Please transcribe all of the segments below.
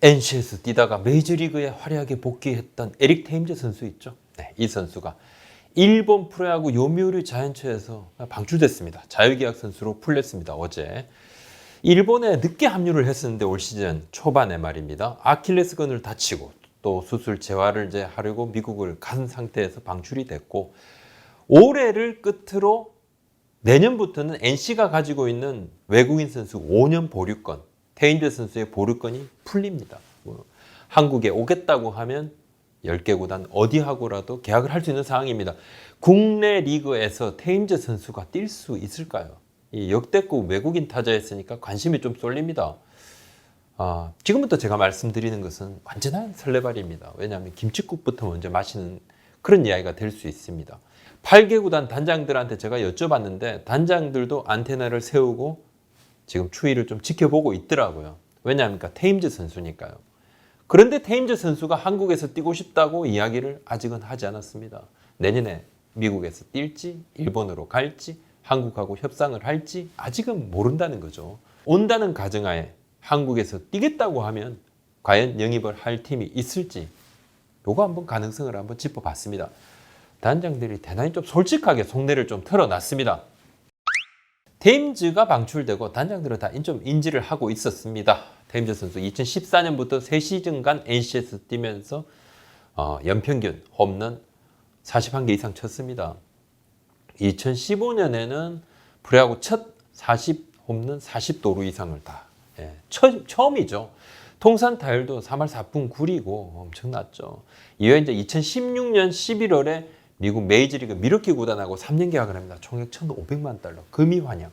NC에서 뛰다가 메이저리그에 화려하게 복귀했던 에릭 테임즈 선수 있죠. 네, 이 선수가 일본 프로야구 요미우리 자이언츠에서 방출됐습니다. 자유계약 선수로 풀렸습니다. 어제. 일본에 늦게 합류를 했었는데 올 시즌 초반에 말입니다. 아킬레스건을 다치고 또 수술 재활을 이제 하려고 미국을 간 상태에서 방출이 됐고 올해를 끝으로 내년부터는 NC가 가지고 있는 외국인 선수 5년 보류권, 테인드 선수의 보류권이 풀립니다. 뭐 한국에 오겠다고 하면 10개 구단 어디하고라도 계약을 할 수 있는 상황입니다. 국내 리그에서 테임즈 선수가 뛸 수 있을까요? 이 역대급 외국인 타자였으니까 관심이 좀 쏠립니다. 아, 지금부터 제가 말씀드리는 것은 완전한 설레발입니다. 왜냐하면 김치국부터 먼저 마시는 그런 이야기가 될 수 있습니다. 8개 구단 단장들한테 제가 여쭤봤는데 단장들도 안테나를 세우고 지금 추이를 좀 지켜보고 있더라고요. 왜냐합니까? 테임즈 선수니까요. 그런데 테임즈 선수가 한국에서 뛰고 싶다고 이야기를 아직은 하지 않았습니다. 내년에 미국에서 뛸지, 일본으로 갈지, 한국하고 협상을 할지 아직은 모른다는 거죠. 온다는 가정하에 한국에서 뛰겠다고 하면 과연 영입을 할 팀이 있을지 요거 한번 가능성을 한번 짚어봤습니다. 단장들이 대단히 좀 솔직하게 속내를 좀 털어놨습니다. 테임즈가 방출되고 단장들은 다 좀 인지를 하고 있었습니다. 테임즈 선수 2014년부터 3시즌간 NC에서 뛰면서 어, 연평균 홈런 41개 이상 쳤습니다. 2015년에는 프로야구 첫 40 홈런 40도루 이상을 다 예, 처, 처음이죠. 통산 타율도 3할 4푼 9리고 엄청났죠. 이후에 이제 2016년 11월에 미국 메이저리그 미러키 구단하고 3년 계약을 합니다. 총액 1,500만 달러 금이 환영.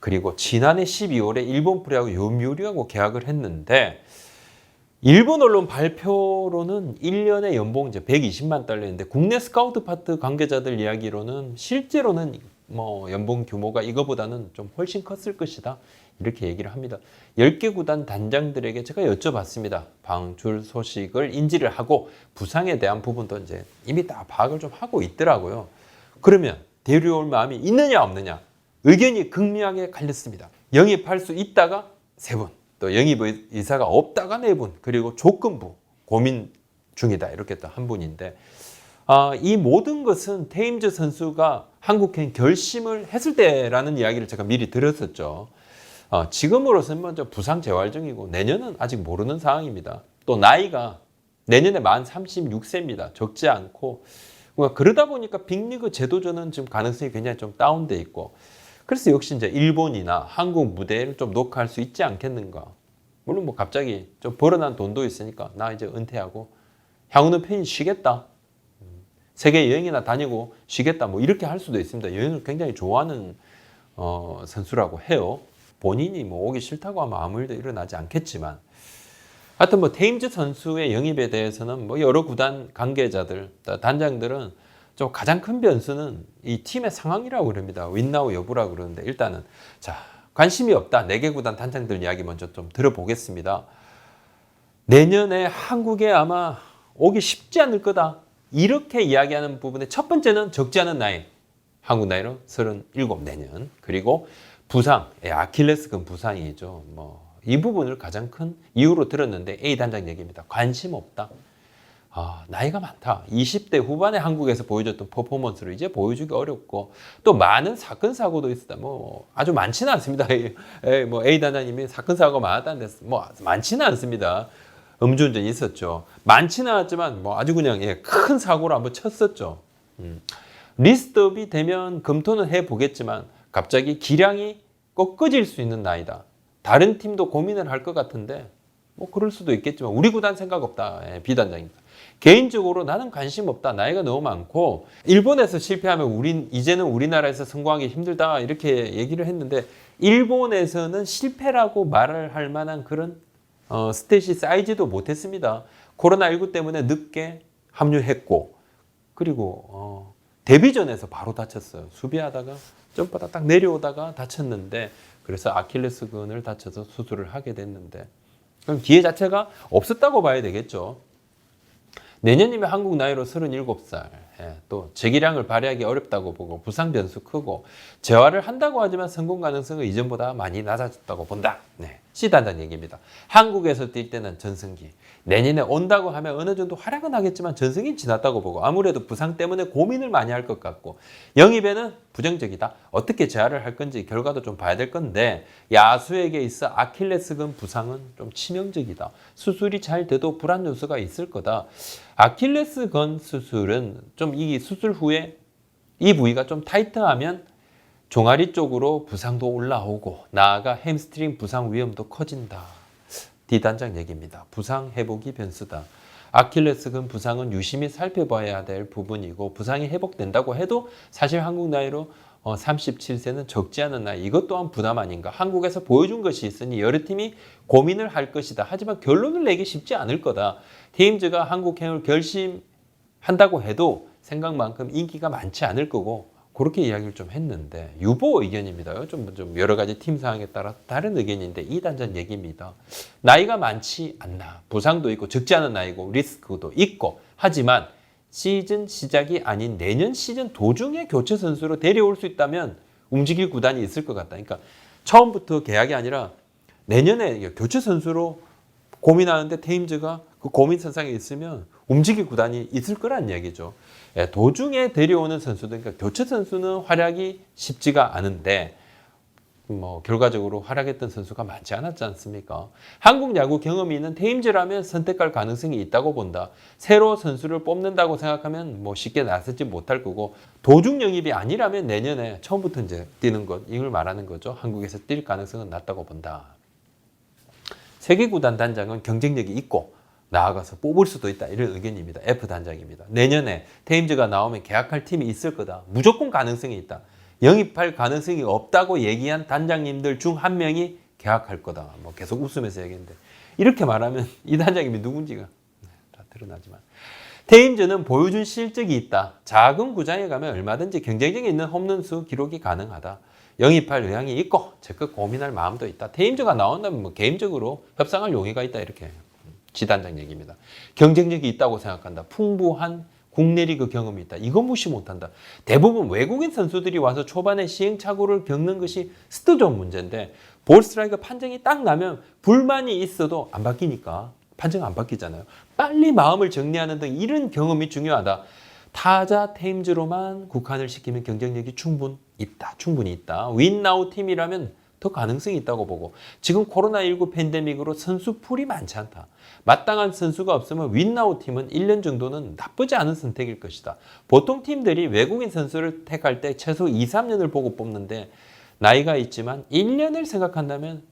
그리고 지난해 12월에 일본 프로야구 요미우리하고 계약을 했는데 일본 언론 발표로는 1년에 연봉 이제 120만 달러인데 국내 스카우트 파트 관계자들 이야기로는 실제로는 뭐 연봉 규모가 이거보다는 좀 훨씬 컸을 것이다. 이렇게 얘기를 합니다. 10개 구단 단장들에게 제가 여쭤봤습니다. 방출 소식을 인지를 하고 부상에 대한 부분도 이제 이미 다 파악을 좀 하고 있더라고요. 그러면 데려올 마음이 있느냐 없느냐 의견이 극명하게 갈렸습니다. 영입할 수 있다가 세 분, 또 영입 의사가 없다가 네 분, 그리고 조건부 고민 중이다 이렇게 또 한 분인데 아, 이 모든 것은 테임즈 선수가 한국행 결심을 했을 때라는 이야기를 제가 미리 들었었죠. 어, 지금으로서는 먼저 부상 재활 중이고 내년은 아직 모르는 상황입니다. 또 나이가 내년에 만 36세입니다. 적지 않고 뭔가 그러다 보니까 빅리그 제도전은 지금 가능성이 굉장히 좀 다운돼 있고 그래서 역시 이제 일본이나 한국 무대를 좀 녹화할 수 있지 않겠는가. 물론 뭐 갑자기 좀 벌어난 돈도 있으니까 나 이제 은퇴하고 향후는 편히 쉬겠다. 세계 여행이나 다니고 쉬겠다. 뭐 이렇게 할 수도 있습니다. 여행을 굉장히 좋아하는 어, 선수라고 해요. 본인이 뭐 오기 싫다고 하면 아무 일도 일어나지 않겠지만 하여튼 뭐 테임즈 선수의 영입에 대해서는 뭐 여러 구단 관계자들 단장들은 좀 가장 큰 변수는 이 팀의 상황이라고 그럽니다. 윈나우 여부라고 그러는데 일단은 자 관심이 없다. 네개 구단 단장들 이야기 먼저 좀 들어보겠습니다. 내년에 한국에 아마 오기 쉽지 않을 거다. 이렇게 이야기하는 부분의 첫 번째는 적지 않은 나이. 한국 나이로 37 내년. 그리고 부상, 예, 아킬레스건 부상이죠. 뭐 이 부분을 가장 큰 이유로 들었는데 A 단장 얘기입니다. 관심 없다. 아, 나이가 많다. 20대 후반에 한국에서 보여줬던 퍼포먼스를 이제 보여주기 어렵고 또 많은 사건 사고도 있었다. 뭐 아주 많지는 않습니다. 에, 뭐 A 단장님이 사건 사고가 많았다는 데서 뭐 많지는 않습니다. 음주운전이 있었죠. 많지는 않았지만 뭐 아주 그냥 예, 큰 사고를 한번 쳤었죠. 음. 리스트업이 되면 검토는 해 보겠지만 갑자기 기량이 꺾어질 수 있는 나이다. 다른 팀도 고민을 할 것 같은데 뭐 그럴 수도 있겠지만 우리 구단 생각 없다. 예, 비단장입니다. 개인적으로 나는 관심 없다. 나이가 너무 많고 일본에서 실패하면 우린 이제는 우리나라에서 성공하기 힘들다 이렇게 얘기를 했는데 일본에서는 실패라고 말을 할 만한 그런 어, 스탯이 쌓이지도 못했습니다. 코로나19 때문에 늦게 합류했고 그리고 어, 데뷔전에서 바로 다쳤어요. 수비하다가 점프하다 딱 내려오다가 다쳤는데 그래서 아킬레스건을 다쳐서 수술을 하게 됐는데 그럼 기회 자체가 없었다고 봐야 되겠죠. 내년이면 한국 나이로 37살. 예, 또 재기량을 발휘하기 어렵다고 보고 부상 변수 크고 재활을 한다고 하지만 성공 가능성은 이전보다 많이 낮아졌다고 본다. 네. 단장 얘기입니다. 한국에서 뛸 때는 전승기 내년에 온다고 하면 어느 정도 활약은 하겠지만 전승기 지났다고 보고 아무래도 부상 때문에 고민을 많이 할 것 같고 영입에는 부정적이다. 어떻게 재활을 할 건지 결과도 좀 봐야 될 건데 야수에게 있어 아킬레스건 부상은 좀 치명적이다. 수술이 잘 돼도 불안 요소가 있을 거다. 아킬레스건 수술은 좀 이 수술 후에 이 부위가 좀 타이트하면 종아리 쪽으로 부상도 올라오고 나아가 햄스트링 부상 위험도 커진다. D 단장 얘기입니다. 부상 회복이 변수다. 아킬레스건 부상은 유심히 살펴봐야 될 부분이고 부상이 회복된다고 해도 사실 한국 나이로 어, 37세는 적지 않은 나이 이것 또한 부담 아닌가 한국에서 보여준 것이 있으니 여러 팀이 고민을 할 것이다 하지만 결론을 내기 쉽지 않을 거다 테임즈가 한국행을 결심한다고 해도 생각만큼 인기가 많지 않을 거고 그렇게 이야기를 좀 했는데 유보 의견입니다. 좀, 좀 여러 가지 팀 상황에 따라 다른 의견인데 이 단전 얘기입니다. 나이가 많지 않나 부상도 있고 적지 않은 나이고 리스크도 있고 하지만 시즌 시작이 아닌 내년 시즌 도중에 교체 선수로 데려올 수 있다면 움직일 구단이 있을 것 같다. 그러니까 처음부터 계약이 아니라 내년에 교체 선수로 고민하는데 테임즈가 그 고민 선상에 있으면 움직일 구단이 있을 거란 얘기죠. 예, 도중에 데려오는 선수들, 그러니까 교체 선수는 활약이 쉽지가 않은데 뭐 결과적으로 활약했던 선수가 많지 않았지 않습니까? 한국 야구 경험이 있는 테임즈라면 선택할 가능성이 있다고 본다. 새로 선수를 뽑는다고 생각하면 뭐 쉽게 나서지 못할 거고 도중 영입이 아니라면 내년에 처음부터 이제 뛰는 것 이걸 말하는 거죠. 한국에서 뛸 가능성은 낮다고 본다. 세계 구단 단장은 경쟁력이 있고 나아가서 뽑을 수도 있다 이런 의견입니다. F 단장입니다. 내년에 테임즈가 나오면 계약할 팀이 있을 거다. 무조건 가능성이 있다. 영입할 가능성이 없다고 얘기한 단장님들 중 한 명이 계약할 거다. 뭐 계속 웃으면서 얘기했는데 이렇게 말하면 이 단장님이 누군지가 네, 다 드러나지만 테임즈는 보여준 실적이 있다. 작은 구장에 가면 얼마든지 경쟁력이 있는 홈런수 기록이 가능하다. 영입할 의향이 있고 적극 고민할 마음도 있다. 테임즈가 나온다면 뭐 개인적으로 협상할 용의가 있다 이렇게 지단장 얘기입니다. 경쟁력이 있다고 생각한다. 풍부한 국내 리그 경험이 있다. 이건 무시 못한다. 대부분 외국인 선수들이 와서 초반에 시행착오를 겪는 것이 스트 좋은 문제인데 볼 스트라이크 판정이 딱 나면 불만이 있어도 안 바뀌니까 판정 안 바뀌잖아요. 빨리 마음을 정리하는 등 이런 경험이 중요하다. 타자 테임즈로만 국한을 시키면 경쟁력이 충분 있다. 충분히 있다. 윈나우 팀이라면 더 가능성이 있다고 보고 지금 코로나19 팬데믹으로 선수 풀이 많지 않다. 마땅한 선수가 없으면 윈나우 팀은 1년 정도는 나쁘지 않은 선택일 것이다. 보통 팀들이 외국인 선수를 택할 때 최소 2, 3년을 보고 뽑는데 나이가 있지만 1년을 생각한다면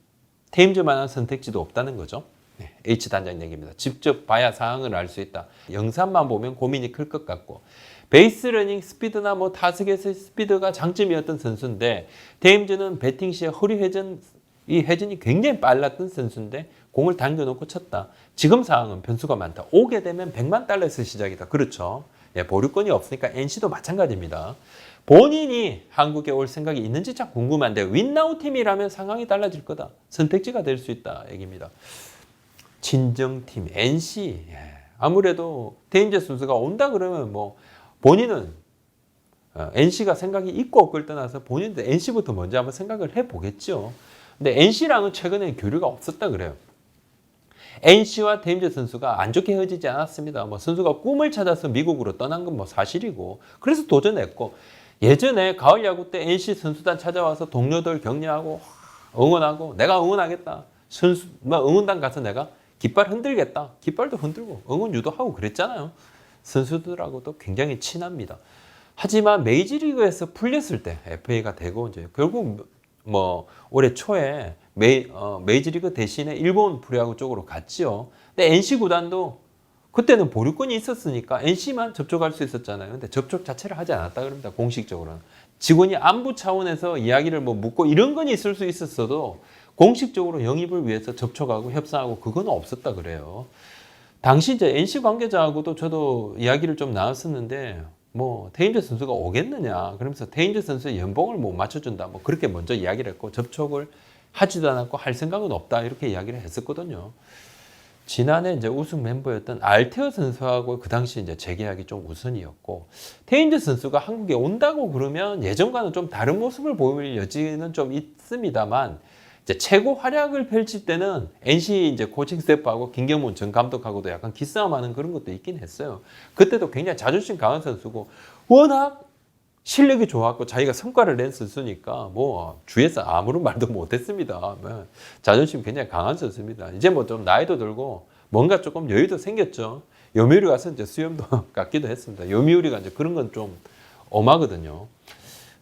테임즈만한 선택지도 없다는 거죠. 네, H 단장 얘기입니다. 직접 봐야 상황을 알 수 있다. 영상만 보면 고민이 클 것 같고 베이스 러닝 스피드나 뭐 타석에서의 스피드가 장점이었던 선수인데 데임즈는 배팅 시에 허리 회전 이 회전이 굉장히 빨랐던 선수인데 공을 당겨놓고 쳤다. 지금 상황은 변수가 많다. 오게 되면 100만 달러에서 시작이다. 그렇죠. 예, 보류권이 없으니까 NC도 마찬가지입니다. 본인이 한국에 올 생각이 있는지 참 궁금한데 윈나우 팀이라면 상황이 달라질 거다. 선택지가 될 수 있다. 얘기입니다. 친정팀 NC 예. 아무래도 데인저 선수가 온다 그러면 뭐 본인은 어, NC가 생각이 있고 없고를 떠나서 본인도 NC부터 먼저 한번 생각을 해보겠죠. 근데 NC랑은 최근에 교류가 없었다 그래요. NC와 데임저 선수가 안 좋게 헤어지지 않았습니다. 뭐 선수가 꿈을 찾아서 미국으로 떠난 건 뭐 사실이고 그래서 도전했고 예전에 가을 야구 때 NC 선수단 찾아와서 동료들 격려하고 응원하고 내가 응원하겠다. 선수 뭐 응원단 가서 내가 깃발 흔들겠다. 깃발도 흔들고 응원 유도하고 그랬잖아요. 선수들하고도 굉장히 친합니다. 하지만 메이지리그에서 풀렸을 때 FA가 되고 이제 결국 뭐 올해 초에 메이, 어, 메이지리그 대신에 일본 프로야구 쪽으로 갔지요. 근데 NC 구단도 그때는 보류권이 있었으니까 NC만 접촉할 수 있었잖아요. 근데 접촉 자체를 하지 않았다 그럽니다. 공식적으로는. 직원이 안부 차원에서 이야기를 뭐 묻고 이런 건 있을 수 있었어도 공식적으로 영입을 위해서 접촉하고 협상하고 그건 없었다 그래요. 당시 이제 NC 관계자하고도 저도 이야기를 좀 나눴었는데 뭐 테인저 선수가 오겠느냐 그러면서 테인저 선수의 연봉을 못 맞춰준다 뭐 그렇게 먼저 이야기를 했고 접촉을 하지도 않았고 할 생각은 없다 이렇게 이야기를 했었거든요. 지난해 이제 우승 멤버였던 알테어 선수하고 그 당시 이제 재계약이 좀 우선이었고 테인즈 선수가 한국에 온다고 그러면 예전과는 좀 다른 모습을 보일 여지는 좀 있습니다만 이제 최고 활약을 펼칠 때는 NC 이제 코칭 스태프하고 김경문 전 감독하고도 약간 기싸움하는 그런 것도 있긴 했어요. 그때도 굉장히 자존심 강한 선수고 워낙 실력이 좋았고 자기가 성과를 낸 선수니까 뭐 주위에서 아무런 말도 못했습니다. 뭐 자존심 굉장히 강한 선수입니다. 이제 뭐 좀 나이도 들고 뭔가 조금 여유도 생겼죠. 요미우리 가서 이제 수염도 깎기도 했습니다. 요미우리가 이제 그런 건 좀 엄하거든요.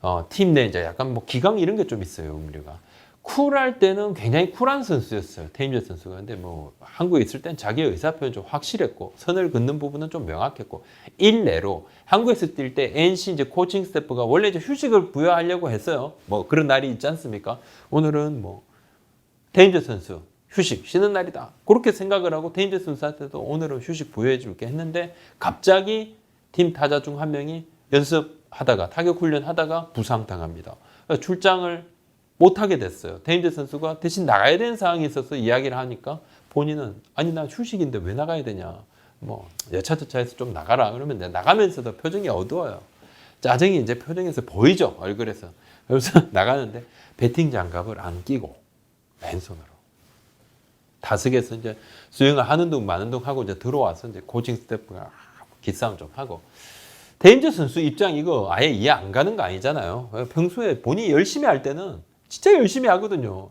어, 팀 내 이제 약간 뭐 기강 이런 게 좀 있어요. 요미우리가. 쿨할 때는 굉장히 쿨한 선수였어요. 테임즈 선수가. 근데 뭐 한국에 있을 땐 자기의 의사 표현 좀 확실했고 선을 긋는 부분은 좀 명확했고 일례로 한국에서 뛸 때 NC 이제 코칭 스태프가 원래 이제 휴식을 부여하려고 했어요. 뭐 그런 날이 있지 않습니까? 오늘은 뭐 테임즈 선수 휴식 쉬는 날이다. 그렇게 생각을 하고 테임즈 선수한테도 오늘은 휴식 부여해 줄게 했는데 갑자기 팀 타자 중 한 명이 연습하다가 타격 훈련 하다가 부상당합니다. 그러니까 출장을 못 하게 됐어요. 테임즈 선수가 대신 나가야 되는 상황이 있어서 이야기를 하니까 본인은 아니 나 휴식인데 왜 나가야 되냐. 뭐 여차저차해서 좀 나가라 그러면 나가면서도 표정이 어두워요. 짜증이 이제 표정에서 보이죠 얼굴에서. 그래서 나가는데 배팅 장갑을 안 끼고 왼손으로 다섯에서 이제 수영을 하는 둥 마는 둥 하고 이제 들어와서 이제 코칭 스태프가 기싸움 좀 하고 데인저 선수 입장 이거 아예 이해 안 가는 거 아니잖아요. 평소에 본인이 열심히 할 때는 진짜 열심히 하거든요.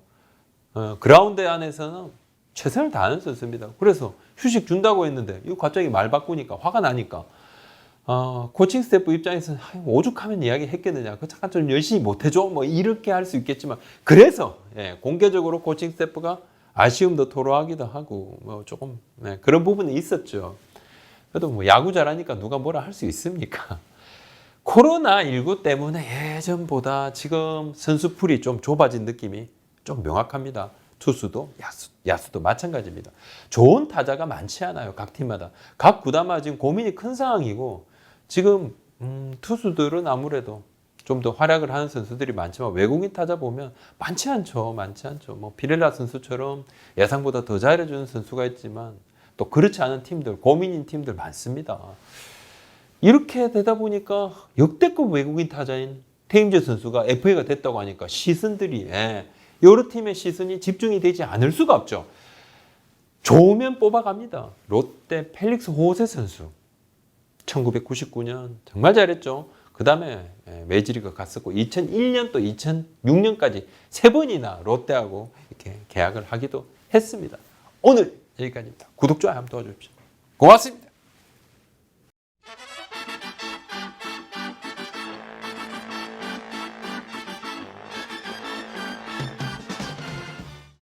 어, 그라운드 안에서는 최선을 다하는 선수입니다. 그래서 휴식 준다고 했는데 이거 갑자기 말 바꾸니까 화가 나니까 어, 코칭 스태프 입장에서는 오죽하면 이야기 했겠느냐. 그 잠깐 좀 열심히 못해줘. 뭐 이렇게 할 수 있겠지만 그래서 예, 공개적으로 코칭 스태프가 아쉬움도 토로하기도 하고 뭐 조금 네, 그런 부분이 있었죠. 그래도 뭐 야구 잘하니까 누가 뭐라 할 수 있습니까? 코로나19 때문에 예전보다 지금 선수풀이 좀 좁아진 느낌이 좀 명확합니다. 투수도 야수, 야수도 마찬가지입니다. 좋은 타자가 많지 않아요. 각 팀마다. 각 구단마다 지금 고민이 큰 상황이고 지금 음, 투수들은 아무래도 좀 더 활약을 하는 선수들이 많지만 외국인 타자 보면 많지 않죠. 많지 않죠. 뭐 피렐라 선수처럼 예상보다 더 잘해주는 선수가 있지만 또 그렇지 않은 팀들, 고민인 팀들 많습니다. 이렇게 되다 보니까 역대급 외국인 타자인 테임즈 선수가 FA가 됐다고 하니까 시선들이 예, 여러 팀의 시선이 집중이 되지 않을 수가 없죠. 좋으면 뽑아갑니다. 롯데 펠릭스 호세 선수 1999년 정말 잘했죠. 그 다음에 메이저리그 갔었고 2001년 또 2006년까지 세 번이나 롯데하고 이렇게 계약을 하기도 했습니다. 오늘 여기까지입니다. 구독, 좋아요 한번 도와주십시오. 고맙습니다.